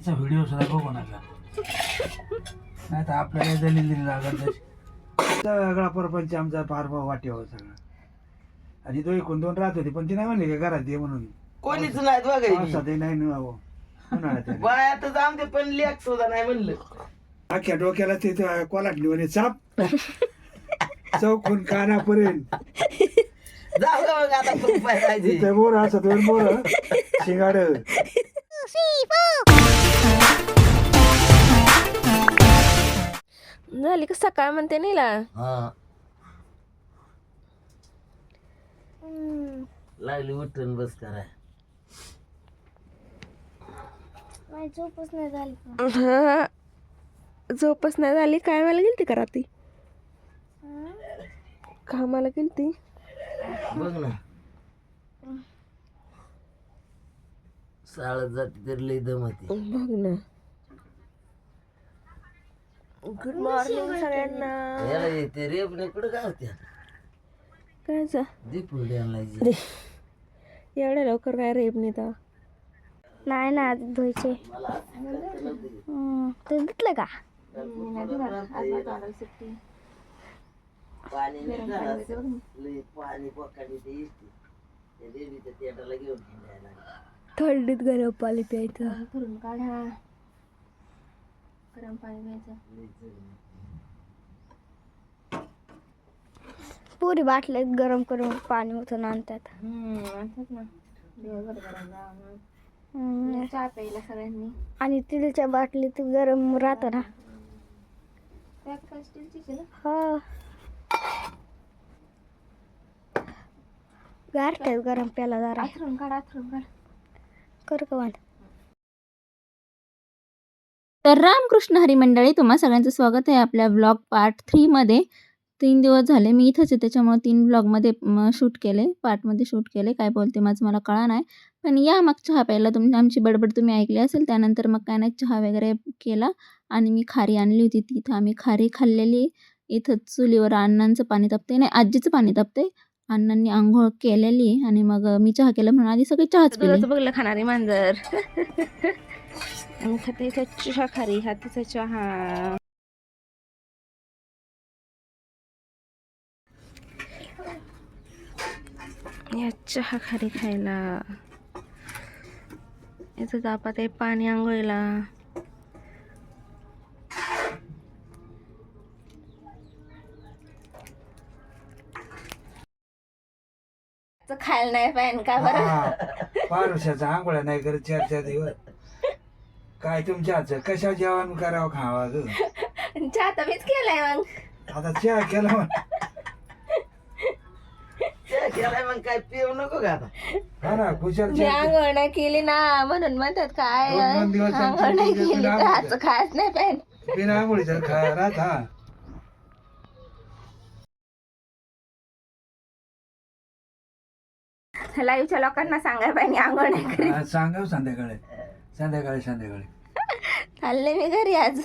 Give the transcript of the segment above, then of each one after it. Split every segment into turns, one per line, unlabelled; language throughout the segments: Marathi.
तिचा व्हिडिओ सुद्धा बघू नका. नाही तर आपल्याला दलील दिली लागत सगळा परपंच आमचा फार वाटेवर सगळा. आणि तो एकूण दोन राहत होती पण ती नाही म्हणली का घरात ये म्हणून?
कोणीच नाही बघायची
नाही. उन्हाळ्यात आहे.
बाया तर जाऊन दे पण लेख सुद्धा नाही म्हणलं.
अख्ख्या डोक्याला ते कोलाटली म्हणे चाप. चौकून कानापर्यंत.
जाऊ दे मग आता पण पाहिजे
ते मोर असत मोर. शिंगाड.
झाली का सकाळ म्हणते नीला
हा लागली उठून बस करा
झोपच नाही झाली झोपच नाही झाली काय मला गेलती का रात्री कामाला गेलती
बघ ना शाळेत जाते तरी लई दमती
बघ ना गुड मॉर्निंग सगळ्यांना.
याला येते रेपणे कुठं
काय जा
दीपुडी आणायची
अरे एवढ्या लवकर काय रेप नाही तर.
नाही ना आधी धुवायचे. ते. धुतलं का?
पाणी नाही पाणी पोकाडी ते येते. त्या देवीच्या तेटाला घेऊन फिरायला
थंडीत गरम पाणी प्यायचं.
करून काढा. गरम पाणी घ्यायचं. पुरी बाटलीत गरम करून पाणी ओतून आणतात.
ना. दिवसभर गरम
हम्म.
चहा प्यायला सगळ्यांनी.
आणि तिळच्या बाटलीत गरम राहतं ना. हो. गारठ्यात गरम प्याला जरा.
आथरून काढ आथरून काढ.
कर का
तर रामकृष्ण हरी मंडळी तुम्हा सगळ्यांचं स्वागत आहे आपल्या ब्लॉग पार्ट थ्रीमध्ये तीन दिवस झाले मी इथंच आहे त्याच्यामुळे तीन ब्लॉगमध्ये शूट केले पार्टमध्ये शूट केले. काय बोलते माझं मला कळा नाही. पण या मग चहा प्यायला तुम आमची बडबड तुम्ही ऐकली असेल त्यानंतर मग काय नाही चहा वगैरे केला आणि मी खारी आणली होती. तिथं आम्ही खारी खाल्लेली इथं चुलीवर अण्णांचं पाणी तापते नाही आजीचं पाणी तापते. अण्णांनी आंघोळ केलेली आणि मग मी चहा केला म्हणून आधी सगळी चहाच
बघलं खाणारी मांजर. खाते चहा खारी हातीचा चहा या चहा खारी खायला आहे पाणी आंघोळीला खायला नाही पाहिजे का बरं
पारुशाचा आंघोळ्या नाही करत चार चार दिवस काय तुमच्या हातचं? कशा जेवण करावं खावा ग?
चहा तर मीच केलाय मग.
आता चहा केला म्हण.
केलाय मग काय? पिऊ नको का आता?
हा ना कुशल
मी आंघोळ नाही केली ना म्हणून म्हणतात काय?
दोन दोन दिवस
आंघोळ नाही
आमच्या
केली तर खायच नाही पाहिजे.
बिना आंघोळीचा खा राहत हा.
लाईव्हच्या लोकांना सांगायला पाहिजे आंघोळ नाही करीत.
सांगाव संध्याकाळी. संध्याकाळी संध्याकाळी.
चालले मी घरी आज.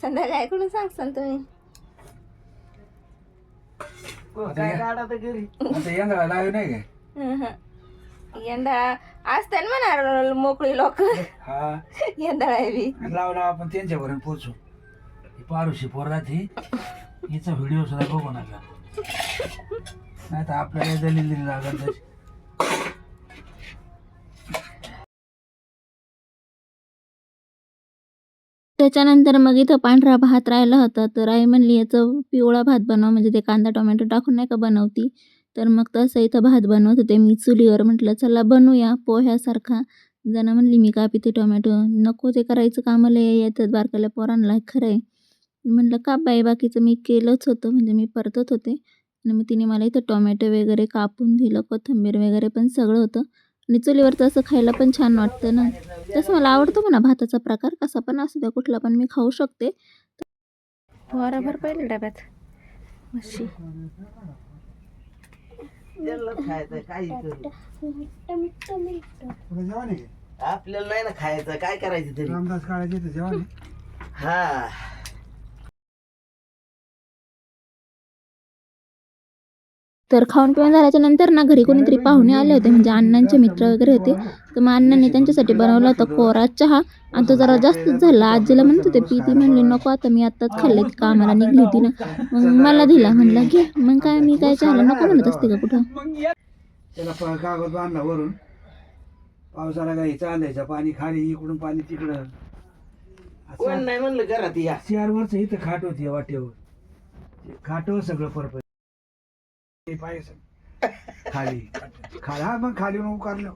संध्याकाळी कुठून सांगसान तुम्ही.
हो, काय तर घरी.
आता यंदा नाही काय.
यंदा असते ना म्हणा मोकळी लोक.
हा.
यंदा बी.
लाव लाव आपण त्यांच्यापर्यंत पोचू ही पारुशी पोर ही हिचा व्हिडिओ सुद्धा बघू नका. नाही तर आपल्याला दलील दिली लागत तशी
त्याच्यानंतर मग इथं पांढरा भात राहिला होता. तर आई म्हणली याचं पिवळा भात बनव. म्हणजे ते कांदा टोमॅटो टाकून नाही का बनवती. तर मग तसं इथं भात बनवत होते. मी चुलीवर म्हटलं चला बनवूया पोह्यासारखा. जण म्हणली मी का पिते टोमॅटो? नको ते करायचं कामाला येतात बारकाल्या पोरांना खरं आहे. म्हटलं का बाई बाकीचं मी केलंच होतं. म्हणजे मी परतत होते. आणि मग तिने मला इथं टोमॅटो वगैरे कापून दिलं कोथिंबीर वगैरे पण सगळं होतं. आणि चुलीवरचं असं खायला पण छान वाटतं ना. तसं मला आवडतो म्हणा भाताचा प्रकार. कसा पण असू द्या कुठला पण मी खाऊ शकते.
वराभर पहिले डब्यात. मशी?
आपल्याला नाही ना खायचं. काय करायचं तरी?
रामदास काळाचे इथं जेवण आहे?
हा.
तर खाऊन पिऊन झाल्याच्यानंतर ना घरी कोणीतरी पाहुणे आले होते म्हणजे अण्णांचे मित्र वगैरे होते. तर मग अण्णांनी त्यांच्यासाठी बनवला होता कोरा चहा आणि तो जरा जास्तच झाला. आजीला म्हणत होते पी ती म्हणली नको आता मी आत्ताच खाल्ले कामाला निघली होती ना. मग मला दिला म्हणलं घे. मग काय मी काय चहाला नको म्हणत असते का कुठं?
त्याला प- कागद बांधला वरून. पावसाला काही चालायचं पाणी खाली इकडून पाणी तिकडं.
कोण नाही म्हणलं घरात या.
चार वर्ष इथं खाट होती वाटेवर. खाटवर सगळं परपंच. खाली. खाली. हा मग खाली उकारलं.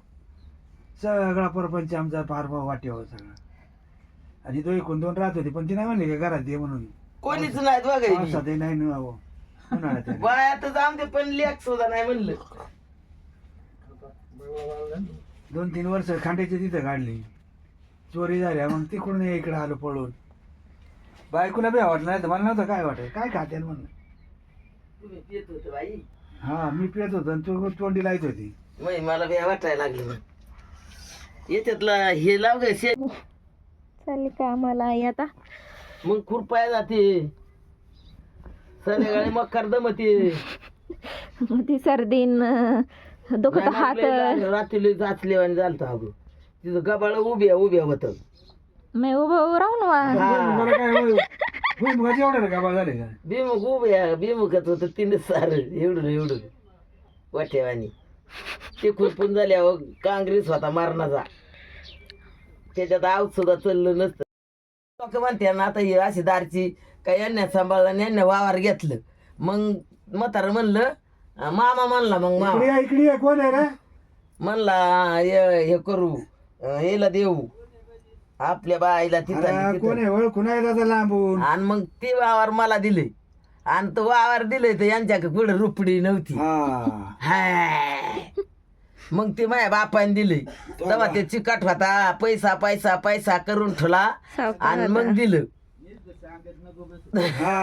सगळा परपंच आमचा पार वाटेवर सगळा. आणि तो एकूण दोन राहत होती पण ती नाही म्हणली का घरात दे म्हणून?
कोणीच नाही
पावसातही नाही ना अहो. उन्हाळ्यात आहे.
बायात जाऊन दे पण लेख सुद्धा नाही म्हणलं.
दोन तीन वर्ष खांड्याच्या तिथं काढली. चोरी झाल्या मग तिकडून इकडे आलो पळून. बायकोला बी आवडलं नाही तर मला नव्हतं काय वाटत. काय खाते म्हणलं?
तुम्ही होते बाई.
हा मी पित होतो आणि तू तोंडी लाईत होती.
मग मला बी वाटायला लागलं मग याच्यातला हे लाव ग शे
चालेल का आम्हाला आई आता.
मग खुरपाय जाते. संध्याकाळी मकर दमते.
मग ती सर्दीन अं, दुखत हात.
रात्री जाचले आणि झालत अगं. तिथं गबाळ उभ्या उभ्या होत.
मी उभं उभं राहून वा
मला काय भुईमुगाचे एवढे का झाले? का
बिमुख उभ्या बिमुखत होत तिने सार एवढं एवढं वाटेवानी ते खुरपून झाल्यावर काँग्रेस होता मारणाचा. त्याच्यात आऊत सुद्धा चाललं नसतं. लोक म्हणते ना आता ही अशी दारची काय यांना सांभाळलं आणि यांना वावर घेतलं. मग म्हातारं म्हणलं अं, मामा म्हणला मग मामा.
इकडे या, इकडे या. कोण आहे रे?
म्हणला हे हे करू अं, याला देऊ. आपल्या बाईला तिथं
अरे, कोण
तिथं.
आहे ओळखून आहे दादा लांबून?
आणि मग ते वावर मला दिले. आणि तो वावर दिले तर यांच्या पुढे रुपडी नव्हती.
हा.
हाय. मग ते माझ्या बापाने दिले. तेव्हा ते चिकट होता. पैसा पैसा पैसा करून ठेवला. आणि मग दिलं.
हा.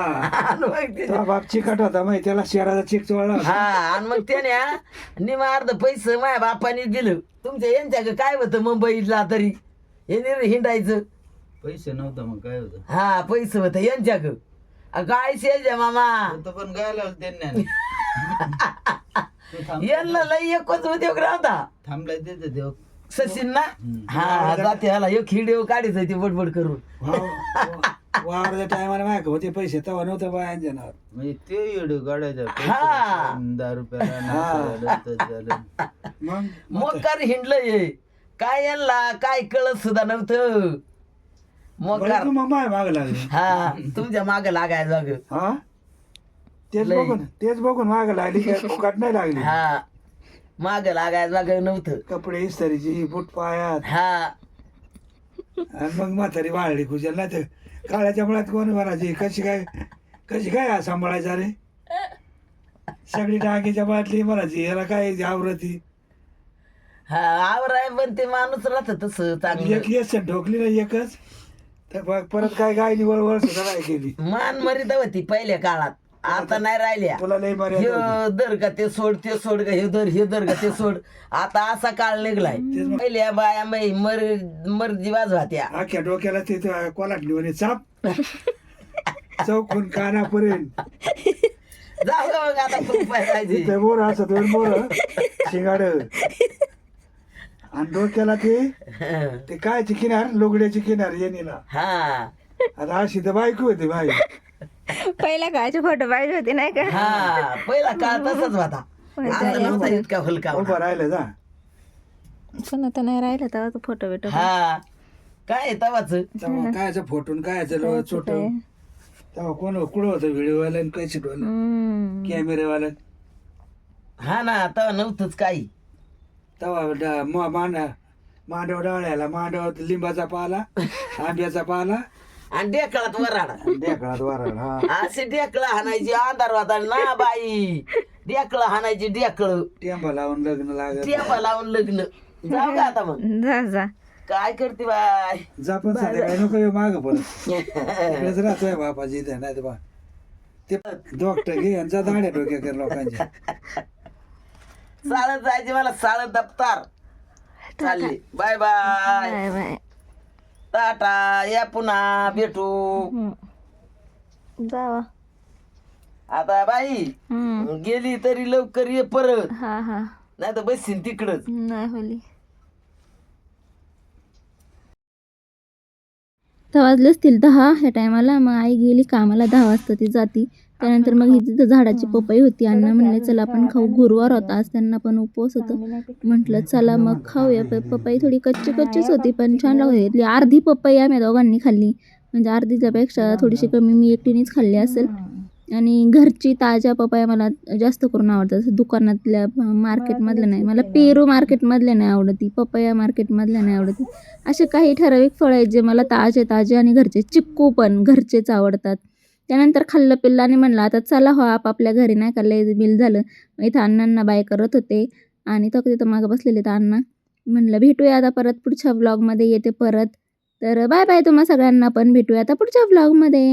आणि मग ते-
तो बाप चिकट होता माहिती त्याला शहराचा चिक चोळला.
हा. आणि मग त्याने निमा अर्ध पैसे माझ्या बापाने दिलं. तुमच्या यांच्या काय होतं मुंबईला तरी? हे निर हिंडायचं.
पैसे नव्हतं मग काय होतं?
हा पैसे होतं यांच्याक. काय शेज आहे मामा.
होतं पण काय लावलं त्यांनी
यांना लई एकच उद्योग राहता.
थांबलाय देते देव.
सचिन ना हा जाते ह्याला एक हिडिओ काढायचं ती बडबड करून.
टायमाला माहिती होते पैसे तेव्हा नव्हतं
म्हणजे ते येडू गाड्याच्या
हा.
दहा रुपयाला नाश्ता झालं, तच झालं
मग
मोकार हिंडलं ये काय यांना काय कळत सुद्धा नव्हतं.
बरं तू मग माय माग लागले.
हा तुमच्या माग लागाय जाग
हा? तेच. बघून तेच बघून माग लागली काय फुकट नाही लागली.
हा माग लागाय जाग नव्हतं.
कपडे इस्तारीची बूट पायात
हा.
आणि मग म्हातारी वाळली खुशाल नाही तर काळ्याच्या मुळात कोण म्हणायची कशी काय कशी काय हा सांभाळायचा रे? सगळी टाकीच्या बाटली म्हणायची याला काय आवरती?
हा आवराय पण ते माणूस राहत तसं चांगलं.
एक येस ठोकली ना एकच. तर मग परत काय गाय निवळ वळ सुद्धा नाही केली.
मान मर्यादा होती पहिल्या काळात. आता नाही राहिल्या.
तुला मर्यादा.
हे दर का ते सोड ते सोड का हे दर हे दर का ते सोड. आता असा काळ निघलाय. पहिल्या बाया मै मर मर्जी वाजवात्या
अख्ख्या डोक्याला ते कोलाटली म्हणे चाप. चौकून कानापर्यंत.
जाऊ का मग आता जायचे
ते मोर असत मोर. शिंगाड. आणि डोक्याला ते ते कायची किनार? लुगड्याची किनार येणीला.
हा.
आता अशी तर बायको होती बाई.
पहिल्या काळचे फोटो पाहिजे होते नाही का?
हा पहिला काळ तसाच होता. आता नव्हता इतका हलका
उभं राहिलं जा.
पण आता नाही राहिलं तेव्हा तो फोटो बिटो
हा. काय तवाच?
तेव्हा कायचं फोटून कायचं छोट तेव्हा कोण कुठं होतं व्हिडिओवाला आणि काय
हम्म.
कॅमेरेवाला
हा ना तेव्हा नव्हतंच काही.
तेव्हा ड- म- मांडा मांडव डाळ्याला मांडव लिंबाचा पाला आंब्याचा पाला
आणि डेकळात वराडा
ढेकळात वारड हा
असे डेकळं हाणायची अंधार होता ना बाई डेकळं हाणायची डेकळ
टेंबा लावून लग्न लागत
टेपा लावून लग्न जाऊ का आता मग
जा जा
काय करते बाय
जा पण संध्याकाळी नको येऊ माग परत इकडेच राहतोय इथे नाही तर बा ते डॉक्टर घे आणि जा दाड्या डोक्या कर लोकांच्या
चालत जायचे मला साळत दप्तर. चालली. Bye bye.
Bye bye.
Tata. या पुन्हा भेटू.
जावा.
आता बाई
हम्म.
गेली तरी लवकर ये परत.
हा हा.
नाही तर बसशील तिकडच.
नाही होली. तर वाजले असतील दहा ह्या टायमाला मग आई गेली कामाला दहा वाजता ती जाती. त्यानंतर मग ही तिथं झाडाची पपई होती. अण्णा म्हणले चला आपण खाऊ. गुरुवार होता. आज त्यांना पण उपवास होतं. म्हटलं चला मग खाऊया. प- पपई थोडी कच्ची कच्चीच होती पण छान लागत होती. अर्धी पपई आम्ही दोघांनी खाल्ली. म्हणजे अर्धीच्यापेक्षा थोडीशी कमी मी एकटीनेच खाल्ली असेल. आणि घरची ताज्या पपया मला जास्त करून आवडतात. असं दुकानातल्या मार्केटमधल्या नाही. मला पेरू मार्केटमधल्या नाही आवडती. पपया मार्केटमधल्या नाही आवडती. असे काही ठराविक फळं आहेत जे मला ताजे ताजे आणि घरचे चिक्कू पण घरचेच आवडतात. त्यानंतर खाल्लं पिल्लं आणि म्हणलं आता चला हो आपापल्या घरी नाही का लय बिल झालं. इथं अण्णांना बाय करत होते आणि तो तिथं मागं बसलेले तर अण्णा म्हणलं भेटूया आता परत पुढच्या व्लॉगमध्ये येते परत. तर बाय बाय तुम्हा सगळ्यांना पण भेटूया आता पुढच्या व्लॉगमध्ये